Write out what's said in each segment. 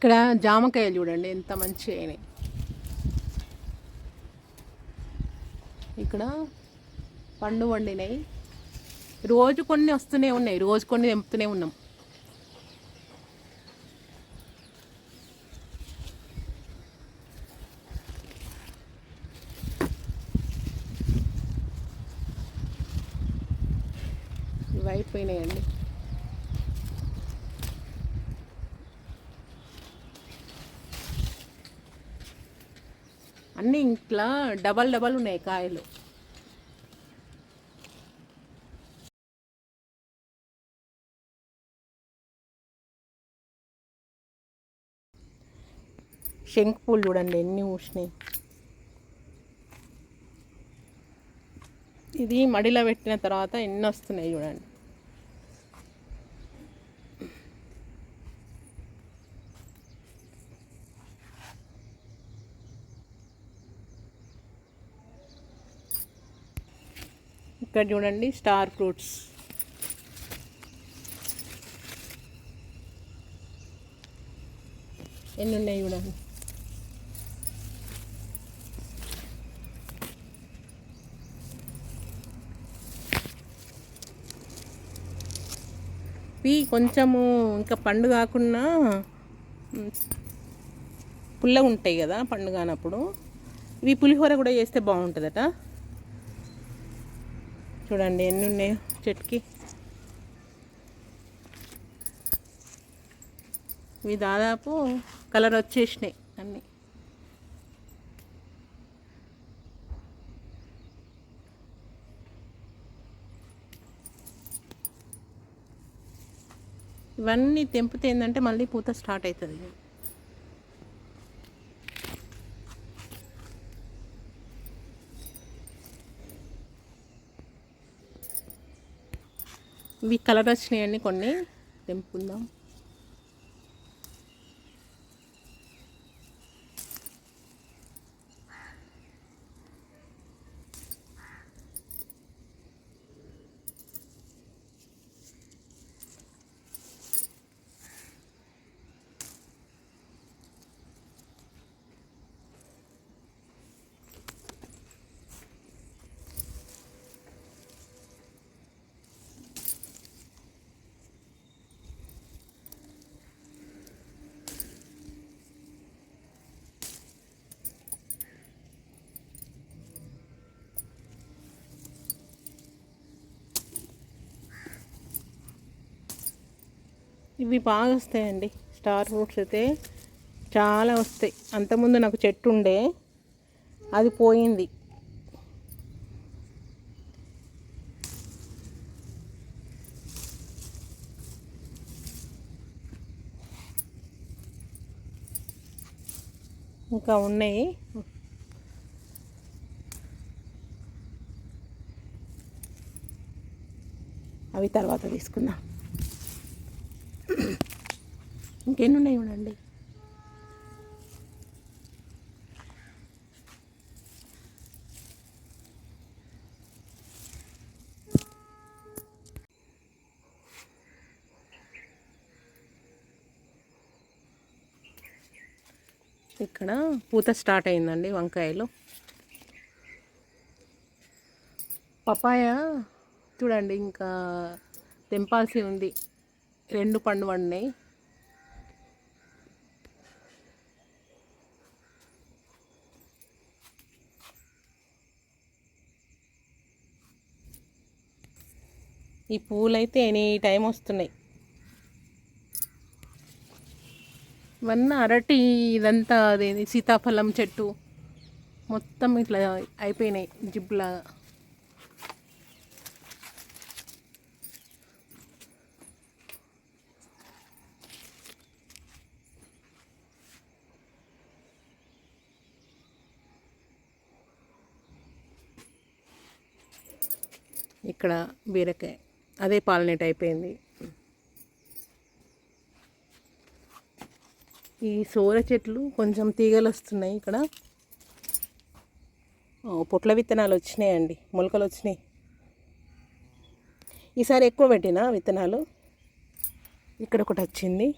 ఇక్కడ జామకాయలు చూడండి ఎంత మంచి అయినాయి. ఇక్కడ పండు వండినాయి. రోజు కొన్ని వస్తూనే ఉన్నాయి రోజు కొన్ని తెంపుతూనే ఉన్నాం. ఇవి అయిపోయినాయండి. అన్నీ ఇంట్లో డబల్ డబల్ ఉన్నాయి కాయలు. శంకు పూలు చూడండి ఎన్ని పూసినాయి. ఇది మడిలో పెట్టిన తర్వాత ఎన్ని వస్తున్నాయి చూడండి. ఇక్కడ చూడండి స్టార్ ఫ్రూట్స్. ఎన్ని ఉన్నాయి చూడండి? ఇవి కొంచెము ఇంకా పండు కాకుండా పుల్లగా ఉంటాయి కదా పండుగ అన్నప్పుడు. ఇవి పులిహోర కూడా చేస్తే బాగుంటుందట. చూడండి ఎన్ని ఉన్నాయో చెట్టుకి. ఇవి దాదాపు కలర్ వచ్చేసినాయి అన్నీ. ఇవన్నీ తెంపితే ఏంటంటే మళ్ళీ పూత స్టార్ట్ అవుతుంది. ఇవి కలర్ వచ్చినాయండి కొన్ని తెంపుకుందాం. ఇవి బాగా వస్తాయండి. స్టార్ ఫ్రూట్స్ అయితే చాలా వస్తాయి. అంతకుముందు నాకు చెట్టు ఉండే అది పోయింది. ఇంకా ఉన్నాయి. అవి తర్వాత తీసుకుందాం. ఇంకెన్ని ఉన్నాయి చూడండి. ఇక్కడ పూత స్టార్ట్ అయిందండి వంకాయలు. పపాయ చూడండి ఇంకా తెంపాల్సి ఉంది. రెండు పండు పండినాయి ఈ పూలైతే ఎనీ టైం వస్తున్నాయి. ఇవన్నీ అరటి ఇదంతా అదేది సీతాఫలం చెట్టు. మొత్తం ఇట్లా అయిపోయినాయి జిప్లాగా ఇక్కడ బీరకాయ. అదే పాలనేట్ అయిపోయింది. ఈ సోర చెట్లు కొంచెం తీగలు వస్తున్నాయి ఇక్కడ. పొట్ల విత్తనాలు వచ్చినాయండి మొలకలు వచ్చినాయి. ఈసారి ఎక్కువ పెట్టిన విత్తనాలు. ఇక్కడ ఒకటి వచ్చింది.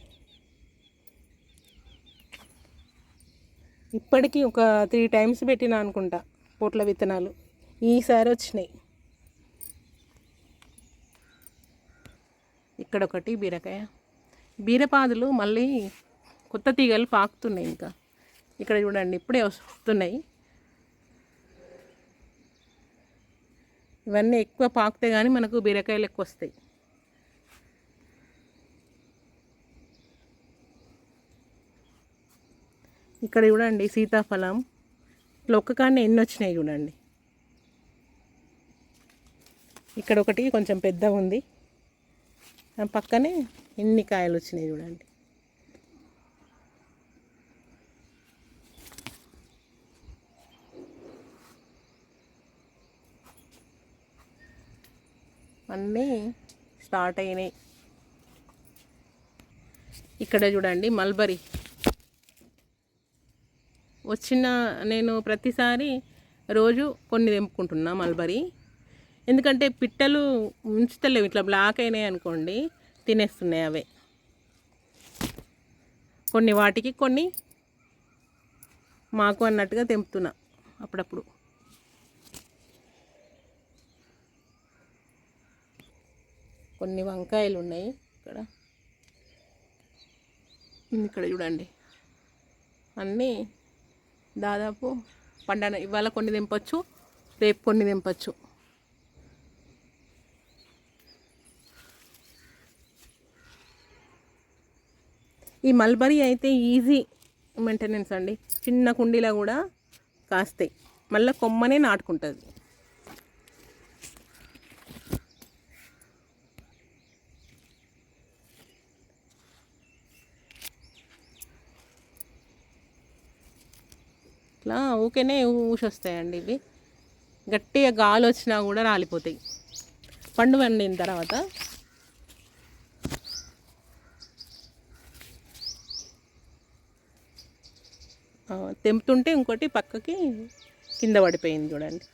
ఇప్పటికీ ఒక త్రీ టైమ్స్ పెట్టినా అనుకుంటా పొట్ల విత్తనాలు. ఈసారి వచ్చినాయి. ఇక్కడ ఒకటి బీరకాయ. బీరపాదులు మళ్ళీ కొత్త తీగలు పాకుతున్నాయి ఇంకా. ఇక్కడ చూడండి ఇప్పుడే వస్తున్నాయి. ఇవన్నీ ఎక్కువ పాకితే కానీ మనకు బీరకాయలు ఎక్కువ వస్తాయి. ఇక్కడ చూడండి సీతాఫలం. ఇట్లా ఒక్క ఎన్ని వచ్చినాయి చూడండి. ఇక్కడ ఒకటి కొంచెం పెద్ద ఉంది పక్కనే ఎన్ని కాయలు వచ్చినాయి చూడండి. అన్నీ స్టార్ట్ అయినాయి. ఇక్కడ చూడండి మల్బరీ. వచ్చిన నేను ప్రతిసారి రోజు కొన్ని తెంపుకుంటున్నా మల్బరీ. ఎందుకంటే పిట్టలు ఉంచుతలేవు. ఇట్లా బ్లాక్ అయినాయి అనుకోండి తినేస్తున్నాయి అవే. కొన్ని వాటికి కొన్ని మాకు అన్నట్టుగా తెంపుతున్నా అప్పుడప్పుడు. కొన్ని వంకాయలు ఉన్నాయి ఇక్కడ. ఇక్కడ చూడండి. అన్నీ దాదాపు పండన ఇవాళ కొన్ని తెంపచ్చు రేపు కొన్ని తెంపచ్చు. ఈ మల్బరీ అయితే ఈజీ మెయింటెనెన్స్ అండి. చిన్న కుండీలో కూడా కాస్తాయి. మళ్ళీ కొమ్మనే నాటుకుంటుంది. ఇట్లా ఊకేనే ఊసొస్తాయండి ఇవి. గట్టిగా గాలి వచ్చినా కూడా రాలిపోతాయి. పండువండిన తర్వాత ఆ, తెంపుతుంటే ఇంకోటి పక్కకి కింద పడిపోయింది చూడండి.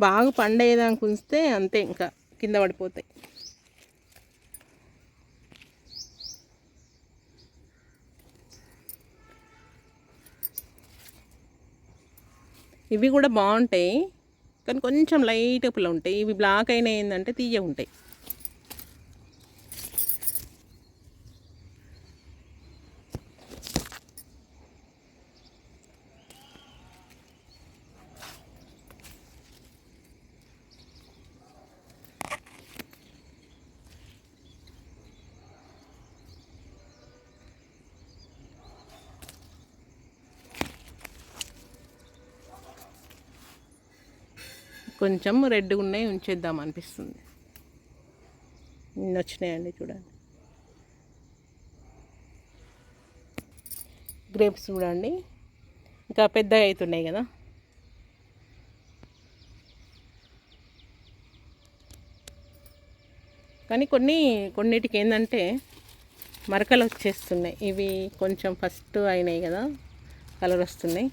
బాగా పండేదానికి ఉంచితే అంతే ఇంకా కింద పడిపోతాయి. ఇవి కూడా బాగుంటాయి కానీ కొంచెం లైట్ పుల్ల ఉంటాయి ఇవి బ్లాక్ అయినా ఏంటంటే తీయ ఉంటాయి కొంచెం రెడ్గా ఉన్నాయి ఉంచేద్దాం అనిపిస్తుంది. వచ్చినాయండి చూడండి. గ్రేప్స్ చూడండి. ఇంకా పెద్దగా అవుతున్నాయి కదా. కానీ కొన్ని కొన్నిటికి ఏంటంటే మరకలు వచ్చేస్తున్నాయి. ఇవి కొంచెం ఫస్ట్ అయినాయి కదా కలర్ వస్తున్నాయి.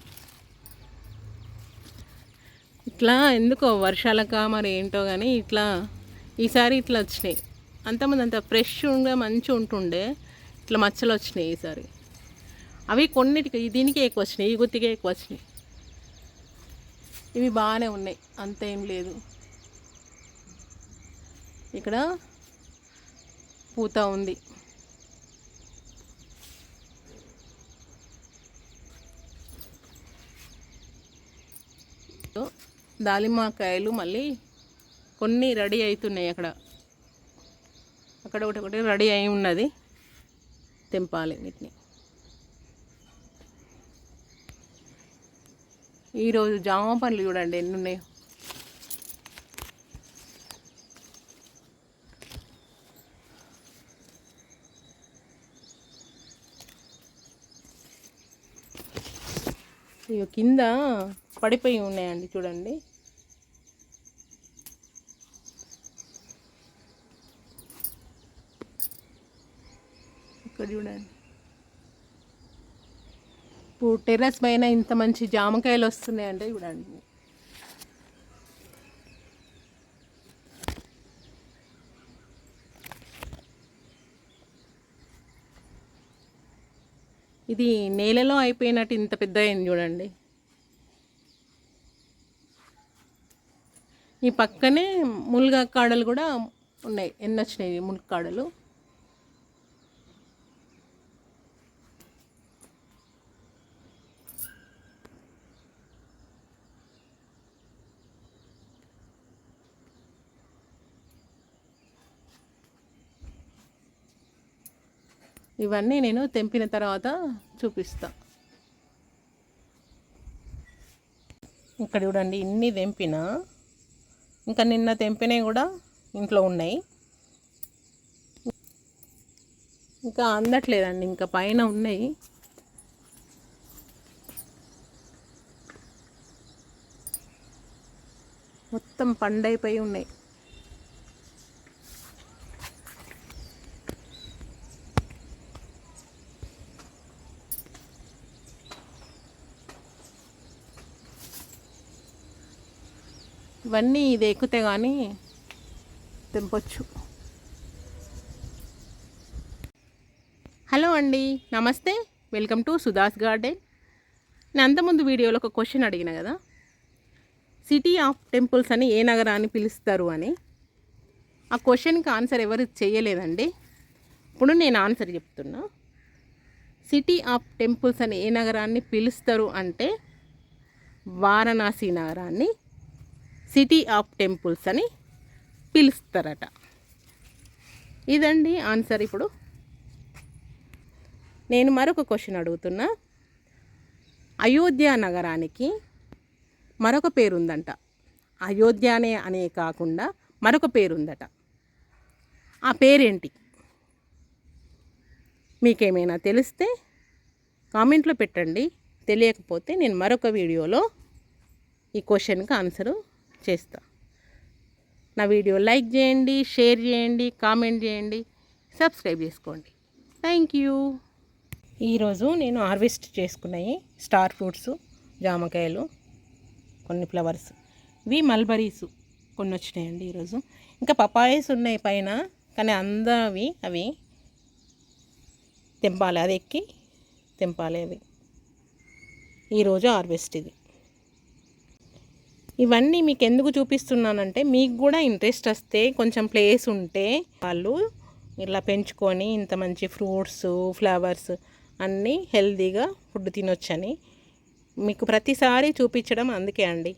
ఇట్లా ఎందుకో వర్షాలక మరి ఏంటో కానీ ఇట్లా ఈసారి ఇట్లా వచ్చినాయి. అంతమంది అంత ఫ్రెష్గా మంచిగా ఉంటుండే ఇట్లా మచ్చలు వచ్చినాయి ఈసారి. అవి కొన్నిటికి దీనికే ఎక్కువ వచ్చినాయి ఈ గుత్తికే ఎక్కువ వచ్చినాయి. ఇవి బాగానే ఉన్నాయి అంత ఏం లేదు. ఇక్కడ పూత ఉంది. దాలిమ్మకాయలు మళ్ళీ కొన్ని రెడీ అవుతున్నాయి అక్కడ. అక్కడ ఒకటి ఒకటి రెడీ అయి ఉన్నది. తెంపాలి వీటిని. ఈరోజు జామ పండ్లు చూడండి ఎన్ని ఉన్నాయో. ఇక కింద పడిపోయి ఉన్నాయండి చూడండి. ఇక్కడ చూడండి ఇప్పుడు టెర్రస్ పైన ఇంత మంచి జామకాయలు వస్తున్నాయంటే చూడండి. ఇది నేలలో అయిపోయినట్టు ఇంత పెద్ద అయింది చూడండి. ఈ పక్కనే ముల్గా కాడలు కూడా ఉన్నాయి. ఎన్ని వచ్చినాయి ఇవన్నీ నేను తెంపిన తర్వాత చూపిస్తా. ఇక్కడ చూడండి ఇన్ని తెంపిన. ఇంకా నిన్న తెంపినవి కూడా ఇంట్లో ఉన్నాయి. ఇంకా అందట్లేదండి ఇంకా పైన ఉన్నాయి. మొత్తం పండైపోయి ఉన్నాయి. ఇవన్నీ ఇది ఎక్కితే కానీ తెంపొచ్చు. హలో అండి namaste. Welcome to Sudha's garden. నేను అంతకుముందు వీడియోలో ఒక క్వశ్చన్ అడిగిన కదా? సిటీ ఆఫ్ టెంపుల్స్ అని ఏ నగరాన్ని పిలుస్తారు అని? ఆ క్వశ్చన్కి ఆన్సర్ ఎవరు చేయలేదండి. ఇప్పుడు నేను ఆన్సర్ చెప్తున్నా. సిటీ ఆఫ్ టెంపుల్స్ అని ఏ నగరాన్ని పిలుస్తారు అంటే వారణాసి నగరాన్ని సిటీ ఆఫ్ టెంపుల్స్ అని పిలుస్తారట. ఇదండి ఆన్సర్ ఇప్పుడు. నేను మరొక క్వశ్చన్ అడుగుతున్నా. అయోధ్య నగరానికి మరొక పేరుందంట. అయోధ్యనే అనే కాకుండా మరొక పేరుందట. ఆ పేరేంటి? మీకేమైనా తెలిస్తే కామెంట్లో పెట్టండి. తెలియకపోతే నేను మరొక వీడియోలో ఈ క్వశ్చన్కి ఆన్సరు చేస్తా. నా వీడియో లైక్ చేయండి షేర్ చేయండి కామెంట్ చేయండి సబ్స్క్రైబ్ చేసుకోండి. Thank you. ఈరోజు నేను హార్వెస్ట్ చేసుకున్నాయి స్టార్ ఫ్రూట్స్ జామకాయలు కొన్ని ఫ్లవర్స్. ఇవి మల్బరీస్ కొన్ని వచ్చినాయండి ఈరోజు. ఇంకా పపాయస్ ఉన్నాయి పైన కానీ అందవి అవి తెంపాలి. అది ఎక్కి తెంపాలి అవి. ఈరోజు హార్వెస్ట్ ఇది. ఇవన్నీ మీకు ఎందుకు చూపిస్తున్నానంటే మీకు కూడా ఇంట్రెస్ట్ వస్తే కొంచెం ప్లేస్ ఉంటే వాళ్ళు ఇలా పెంచుకొని ఇంత మంచి ఫ్రూట్స్ ఫ్లవర్స్ అన్నీ హెల్తీగా ఫుడ్ తినొచ్చని మీకు ప్రతిసారి చూపించడం అందుకే అండి.